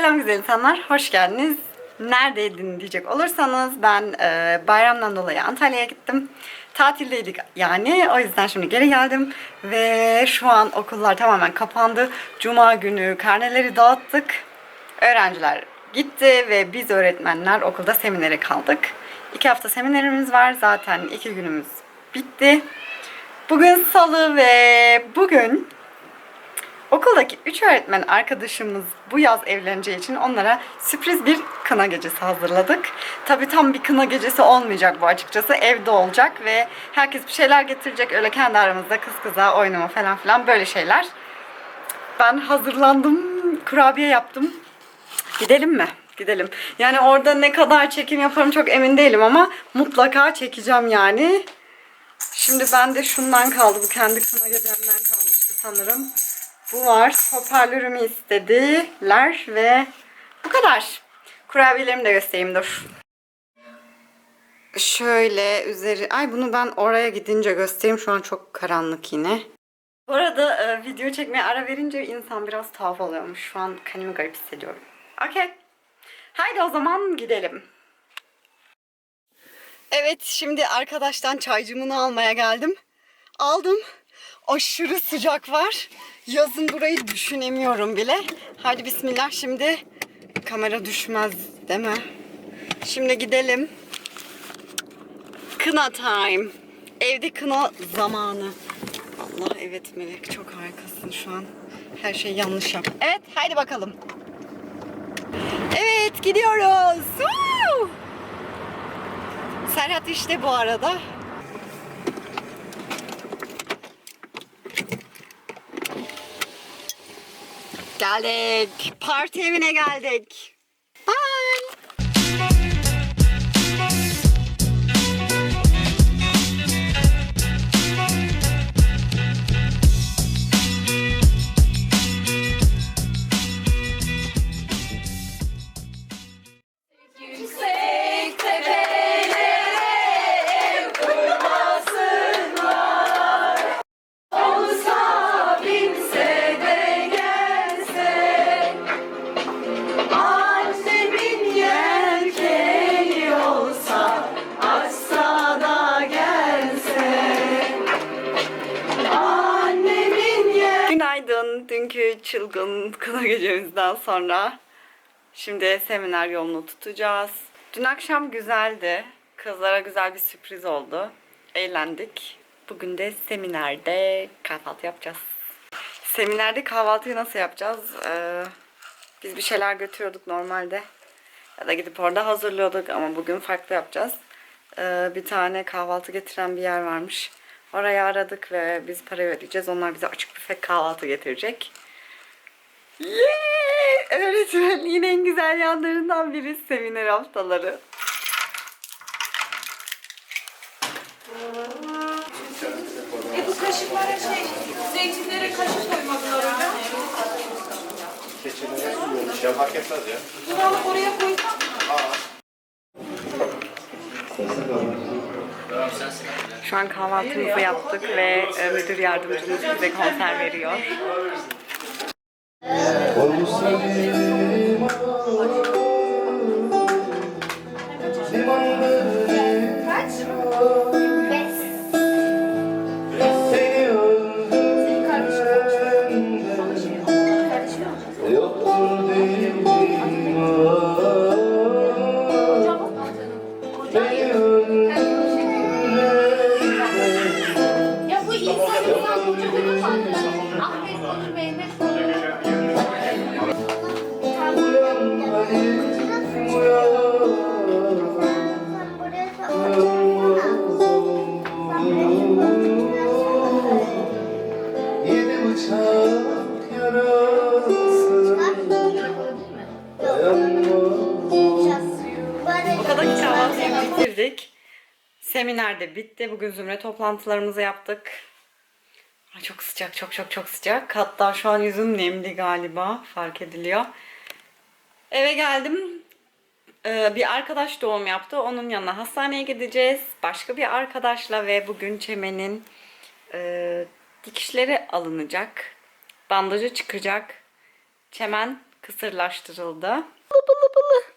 Selam güzel insanlar, hoş geldiniz. Neredeydin diyecek olursanız ben e, bayramdan dolayı Antalya'ya gittim. Tatildeydik yani o yüzden şimdi geri geldim ve şu an okullar tamamen kapandı. Cuma günü karneleri dağıttık. Öğrenciler gitti ve biz öğretmenler okulda seminere kaldık. İki hafta seminerimiz var zaten iki günümüz bitti. Bugün salı ve bugün Okuldaki üç öğretmen arkadaşımız bu yaz evleneceği için onlara sürpriz bir kına gecesi hazırladık. Tabi tam bir kına gecesi olmayacak bu açıkçası. Evde olacak ve herkes bir şeyler getirecek. Öyle kendi aramızda kız kıza oynama falan filan böyle şeyler. Ben hazırlandım. Kurabiye yaptım. Gidelim mi? Gidelim. Yani orada ne kadar çekim yaparım çok emin değilim ama mutlaka çekeceğim yani. Şimdi bende şundan kaldı. Bu kendi kına gecemden kalmıştı sanırım. Bu var. Hoparlörümü istediler ve bu kadar. Kurabiyelerimi de göstereyim dur. Şöyle üzeri... Ay bunu ben oraya gidince göstereyim. Şu an çok karanlık yine. Bu arada e, video çekmeye ara verince insan biraz tuhaf oluyormuş. Şu an kendimi garip hissediyorum. Okey. Haydi o zaman gidelim. Evet şimdi arkadaştan çaycımını almaya geldim. Aldım. Aşırı sıcak var. Yazın burayı düşünemiyorum bile. Hadi bismillah şimdi kamera düşmez değil mi? Şimdi gidelim. Kına time. Evde kına zamanı. Allah evet Melek çok harikasın şu an. Her şey yanlış yap. Evet haydi bakalım. Evet gidiyoruz. Woo! Serhat işte bu arada. Geldik. Parti evine geldik. Çılgın kına gecemizden sonra şimdi seminer yolunu tutacağız. Dün akşam güzeldi. Kızlara güzel bir sürpriz oldu. Eğlendik. Bugün de seminerde kahvaltı yapacağız. Seminerde kahvaltıyı nasıl yapacağız? Ee, biz bir şeyler götürüyorduk normalde. Ya da gidip orada hazırlıyorduk ama bugün farklı yapacağız. Ee, bir tane kahvaltı getiren bir yer varmış. Orayı aradık ve biz para ödeyeceğiz. Onlar bize açık büfe kahvaltı getirecek. Yeee! Öğretmenliğin en güzel yanlarından biri seminer haftaları. E bu kaşıklara şey, zeytinlere kaşık koymadılar hocam. Ya fark etmez ya. Bunu alıp oraya koysam. Şu an kahvaltımızı yaptık ve e, müdür yardımcımız bize konser veriyor. Yoktur Seminer de bitti. Bugün zümre toplantılarımızı yaptık. Çok sıcak, çok çok çok sıcak. Hatta şu an yüzüm nemli galiba. Fark ediliyor. Eve geldim. Ee, bir arkadaş doğum yaptı. Onun yanına hastaneye gideceğiz. Başka bir arkadaşla ve bugün Çemen'in e, dikişleri alınacak. Bandajı çıkacak. Çemen kısırlaştırıldı. Bılı bılı bılı.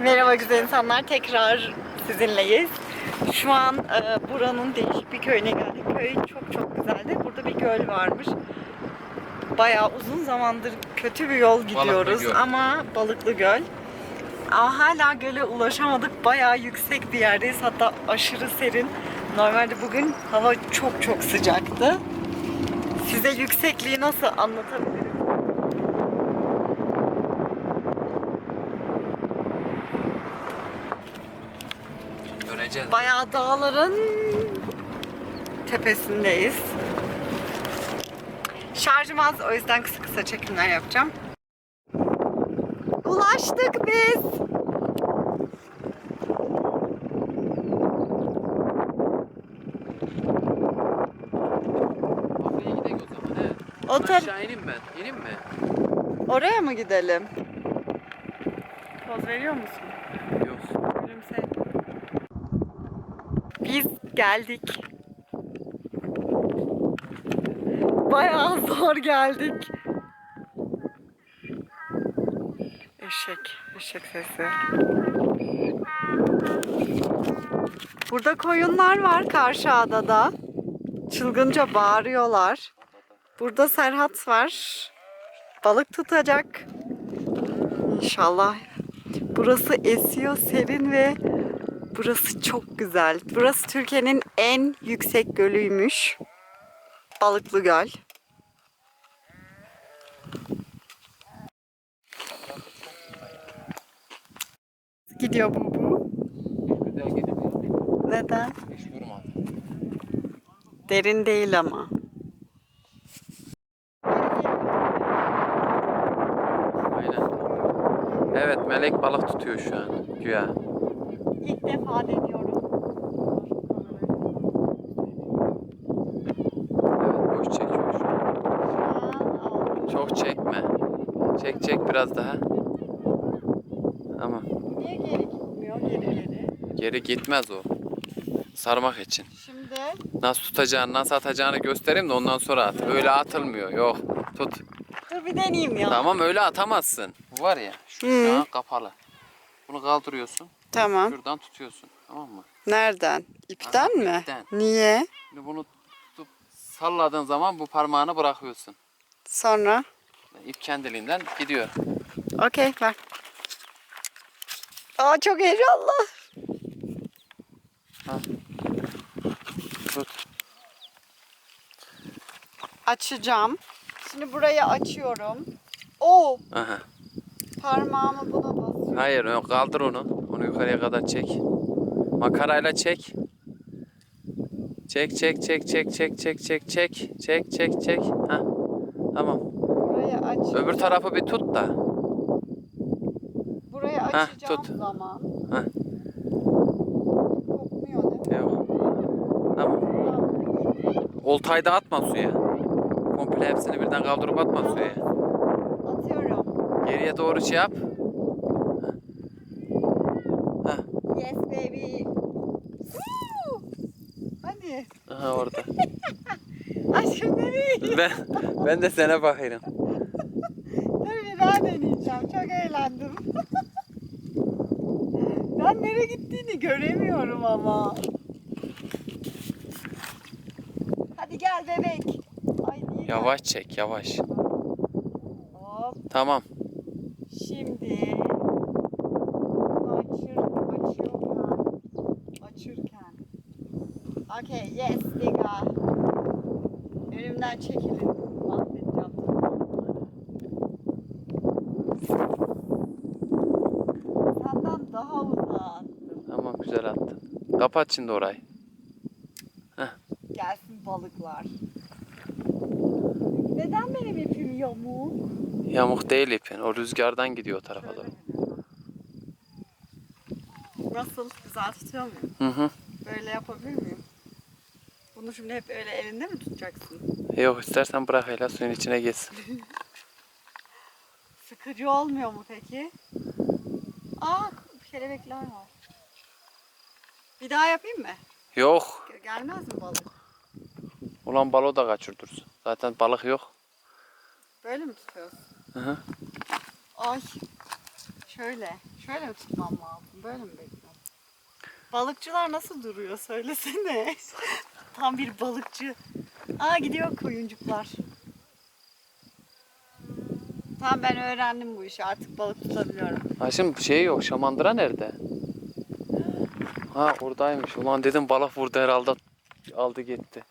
Merhaba güzel insanlar. Tekrar sizinleyiz. Şu an e, buranın değişik bir köyüne geldik. Köy çok çok güzeldi. Burada bir göl varmış. Bayağı uzun zamandır kötü bir yol gidiyoruz göl. ama balıklı göl. Ama hala göle ulaşamadık. Bayağı yüksek bir yerdeyiz. Hatta aşırı serin. Normalde bugün hava çok çok sıcaktı. Size yüksekliği nasıl anlatabilirim? Göreceğiz. Bayağı dağların tepesindeyiz. Şarjım az o yüzden kısa kısa çekimler yapacağım. Ulaştık biz. O. Otel Aşağı ineyim ben. İneyim mi? oraya mı gidelim? Poz veriyor musun? Yok. Gülümse. Biz geldik. Bayağı zor geldik. Eşek, eşek sesi. Burada koyunlar var karşı adada. Çılgınca bağırıyorlar. Burada Serhat var. Balık tutacak. İnşallah Burası esiyor, serin ve burası çok güzel. Burası Türkiye'nin en yüksek gölüymüş. Balıklı Göl. Gidiyor bu bu. Neden? Derin değil ama. Aynen. Evet melek balık tutuyor şu an. Güya. İlk defa deniyorum. Evet boş çekiyor şu an. Çok çekme. Çek çek biraz daha. Tamam. Niye geri gitmiyor? Geri geri. Geri gitmez o. Sarmak için. Şimdi Nasıl tutacağını, nasıl atacağını göstereyim de ondan sonra at. Öyle atılmıyor. Yok. Tut. dur bir deneyeyim ya. Tamam öyle atamazsın. Bu var ya. Şu, şu an kapalı. Bunu kaldırıyorsun. Tamam. Şuradan tutuyorsun. Tamam mı? Nereden? İpten Aha, mi? ipten. Niye? Şimdi bunu tutup salladığın zaman bu parmağını bırakıyorsun. Sonra? İp kendiliğinden gidiyor. Okey ver. Aa çok heyecanlı. Tut. Açacağım. Şimdi burayı açıyorum. Oo Aha. parmağımı buna basıyorum. Hayır yok kaldır onu. Onu yukarıya kadar çek. Makarayla çek. Çek çek çek çek çek çek çek çek çek çek çek. Ha. Tamam. Burayı aç. Öbür tarafı bir tut da. Burayı Heh, açacağım tut. zaman. Heh. Kokmuyor değil mi? Yok. Tamam. Oltayı da atma suya. Komple hepsini birden kaldırıp atma suya. Atıyorum. Geriye doğru şey yap. Heh. Yes baby. Woo! Aha orada. Aşkım nereye? ben ben de sana bakıyorum. Dur bir daha deneyeceğim. Çok eğlendim. ben nereye gittiğini göremiyorum ama. Hadi gel bebek. Ay niye Yavaş çek, yavaş. Hop. Tamam. Şimdi bunu açır, açıyorken açırken Okay, yes Diga. Önümden çekilin. Mahvedeceğim. Senden daha uzağa attım. Tamam güzel attın. Kapat şimdi orayı. Gelsin balıklar. Neden benim ipim yamuk? Yamuk değil ipin. O rüzgardan gidiyor o tarafa doğru. Nasıl? Güzel tutuyor muyum? Hı hı. Böyle yapabilir miyim? Bunu şimdi hep öyle elinde mi tutacaksın? Yok istersen bırak hele suyun içine geçsin. Sıkıcı olmuyor mu peki? Aa kelebekler var. Bir daha yapayım mı? Yok. Gelmez mi balık? Ulan balo da kaçırdırsın. Zaten balık yok. Böyle mi tutuyorsun? Hı hı. Ay. Şöyle. Şöyle mi tutmam lazım? Böyle mi bekliyorum? Balıkçılar nasıl duruyor söylesene. Tam bir balıkçı. Aa gidiyor koyuncuklar. Tamam ben öğrendim bu işi. Artık balık tutabiliyorum. Ha şimdi şey yok. Şamandıra nerede? Ha oradaymış. Ulan dedim balık burada herhalde aldı gitti.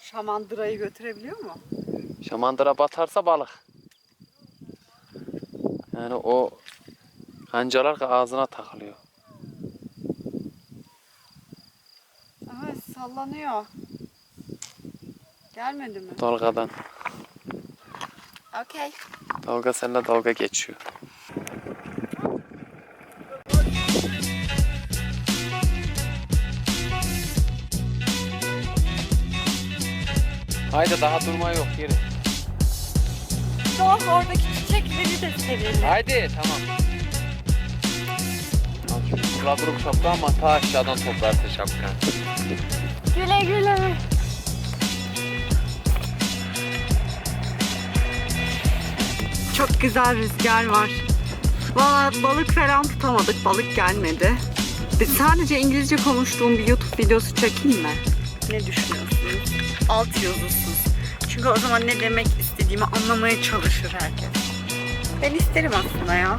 Şamandırayı götürebiliyor mu? Şamandıra batarsa balık. Yani o kancalar ağzına takılıyor. Evet sallanıyor. Gelmedi mi? Dalgadan. Okey. Dalga seninle dalga geçiyor. Haydi daha durma yok yürü. Çok oradaki çiçekleri de severim. Haydi tamam. Kılavuruk şapka ama ta aşağıdan toplarsın şapka. Güle güle. Çok güzel rüzgar var. Valla balık falan tutamadık. Balık gelmedi. Sadece İngilizce konuştuğum bir YouTube videosu çekeyim mi? Ne düşünüyorsunuz? Alt yazısız. Çünkü o zaman ne demek istediğimi anlamaya çalışır herkes. Ben isterim aslında ya.